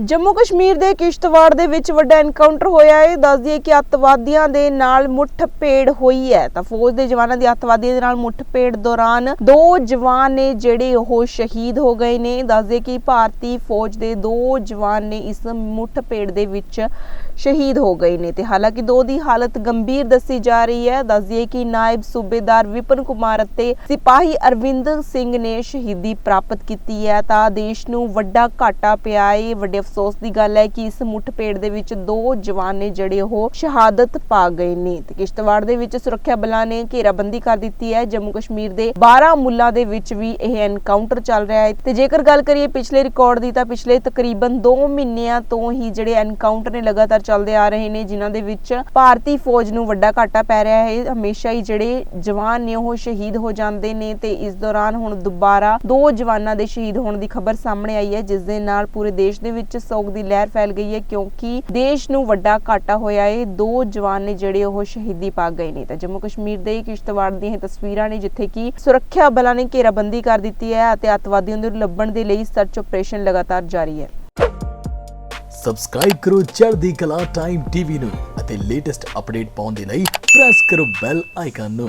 ਜੰਮੂ ਕਸ਼ਮੀਰ ਦੇ ਕਿਸ਼ਤਵਾੜ ਦੇ ਵਿੱਚ ਵੱਡਾ ਐਨਕਾਊਂਟਰ ਹੋਇਆ ਹੈ। ਦੱਸ ਦਈਏ ਕਿ ਅੱਤਵਾਦੀਆਂ ਦੇ ਨਾਲ ਮੁੱਠਭੇੜ ਹੋਈ ਹੈ। ਤਾਂ ਫੌਜ ਦੇ ਜਵਾਨਾਂ ਦੀ ਅੱਤਵਾਦੀਆਂ ਦੇ ਨਾਲ ਮੁੱਠਭੇੜ ਦੌਰਾਨ ਦੋ ਜਵਾਨ ਨੇ ਜਿਹੜੇ ਉਹ ਸ਼ਹੀਦ ਹੋ ਗਏ ਨੇ। ਦੱਸ ਦਈਏ ਕਿ ਭਾਰਤੀ ਫੌਜ ਦੇ ਦੋ ਜਵਾਨ ਨੇ ਇਸ ਮੁੱਠਭੇੜ ਦੇ ਵਿੱਚ ਸ਼ਹੀਦ ਹੋ ਗਏ ਨੇ। ਤੇ ਹਾਲਾਂਕਿ ਦੋ ਦੀ ਹਾਲਤ ਗੰਭੀਰ ਦੱਸੀ ਜਾ ਰਹੀ ਹੈ। ਦੱਸ ਦਈਏ ਕਿ ਨਾਇਬ ਸੂਬੇਦਾਰ ਵਿਪਨ ਕੁਮਾਰ ਅਤੇ ਸਿਪਾਹੀ ਅਰਵਿੰਦ ਸਿੰਘ ਨੇ ਸ਼ਹੀਦੀ ਪ੍ਰਾਪਤ ਕੀਤੀ ਹੈ। ਤਾਂ ਦੇਸ਼ ਨੂੰ ਵੱਡਾ ਘਾਟਾ ਪਿਆ ਹੈ। ਵੱਡੇ ਅਫਸੋਸ ਦੀ ਗੱਲ ਹੈ ਕਿ ਇਸ ਮੁੱਠਭੇੜ ਦੇ ਵਿੱਚ ਦੋ ਜਵਾਨ ਨੇ ਜਿਹੜੇ ਉਹ ਸ਼ਹਾਦਤ ਪਾ ਗਏ ਨੇ। ਤੇ ਕਿਸ਼ਤਵਾੜ ਦੇ ਵਿੱਚ ਸੁਰੱਖਿਆ ਬਲਾਂ ਨੇ ਘੇਰਾਬੰਦੀ ਕਰ ਦਿੱਤੀ ਹੈ। ਜੰਮੂ ਕਸ਼ਮੀਰ ਦੇ 12 ਮੁੱਲਾਂ ਦੇ ਵਿੱਚ ਵੀ ਇਹ ਐਨਕਾਊਂਟਰ ਚੱਲ ਰਿਹਾ ਹੈ। ਤੇ ਜੇਕਰ ਗੱਲ ਕਰੀਏ ਪਿਛਲੇ ਰਿਕਾਰਡ ਦੀ ਤਾਂ ਪਿਛਲੇ ਤਕਰੀਬਨ 2 ਮਹੀਨਿਆਂ ਤੋਂ ਹੀ ਜਿਹੜੇ ਐਨਕਾਊਂਟਰ ਨੇ ਲਗਾਤਾਰ ਚੱਲਦੇ ਆ ਰਹੇ ਨੇ, ਜਿਨ੍ਹਾਂ ਦੇ ਵਿੱਚ ਭਾਰਤੀ ਫੌਜ ਨੂੰ ਵੱਡਾ ਘਾਟਾ ਪੈ ਰਿਹਾ ਹੈ। ਹਮੇਸ਼ਾ ਹੀ ਜਿਹੜੇ ਜਵਾਨ ਨੇ ਉਹ ਸ਼ਹੀਦ ਹੋ ਜਾਂਦੇ ਨੇ ਤੇ ਇਸ ਦੌਰਾਨ ਹੁਣ ਦੁਬਾਰਾ ਦੋ ਜਵਾਨਾਂ ਦੇ ਸ਼ਹੀਦ ਹੋਣ ਦੀ ਖਬਰ ਸਾਹਮਣੇ ਆਈ ਹੈ, ਜਿਸ ਦੇ ਨਾਲ ਪੂਰੇ ਦੇਸ਼ ਦੇ ਵਿੱਚ ਸੋਗ ਦੀ ਲਹਿਰ ਫੈਲ ਗਈ ਹੈ ਕਿਉਂਕਿ ਦੇਸ਼ ਨੂੰ ਵੱਡਾ ਘਾਟਾ ਹੋਇਆ ਹੈ ਦੋ ਜਵਾਨ ਨੇ ਜਿਹੜੇ ਉਹ ਸ਼ਹੀਦੀ ਪਾ ਗਏ ਨੇ। ਤਾਂ ਜੰਮੂ ਕਸ਼ਮੀਰ ਦੇ ਕਿਸ਼ਤਵਾੜ ਦੀਆਂ ਇਹ ਤਸਵੀਰਾਂ ਨੇ ਜਿੱਥੇ ਕਿ ਸੁਰੱਖਿਆ ਬਲਾਂ ਨੇ ਘੇਰਾਬੰਦੀ ਕਰ ਦਿੱਤੀ ਹੈ ਅਤੇ ਅੱਤਵਾਦੀਆਂ ਨੂੰ ਲੱਭਣ ਦੇ ਲਈ ਸਰਚ ਆਪਰੇਸ਼ਨ ਲਗਾਤਾਰ ਜਾਰੀ ਹੈ। ਸਬਸਕ੍ਰਾਈਬ ਕਰੋ ਚੜ੍ਹਦੀ ਕਲਾ ਟਾਈਮ ਟੀਵੀ ਨੂੰ ਅਤੇ ਲੇਟੈਸਟ ਅਪਡੇਟ ਪਾਉਣ ਦੇ ਲਈ ਪ੍ਰੈਸ ਕਰੋ ਬੈਲ ਆਈਕਨ ਨੂੰ।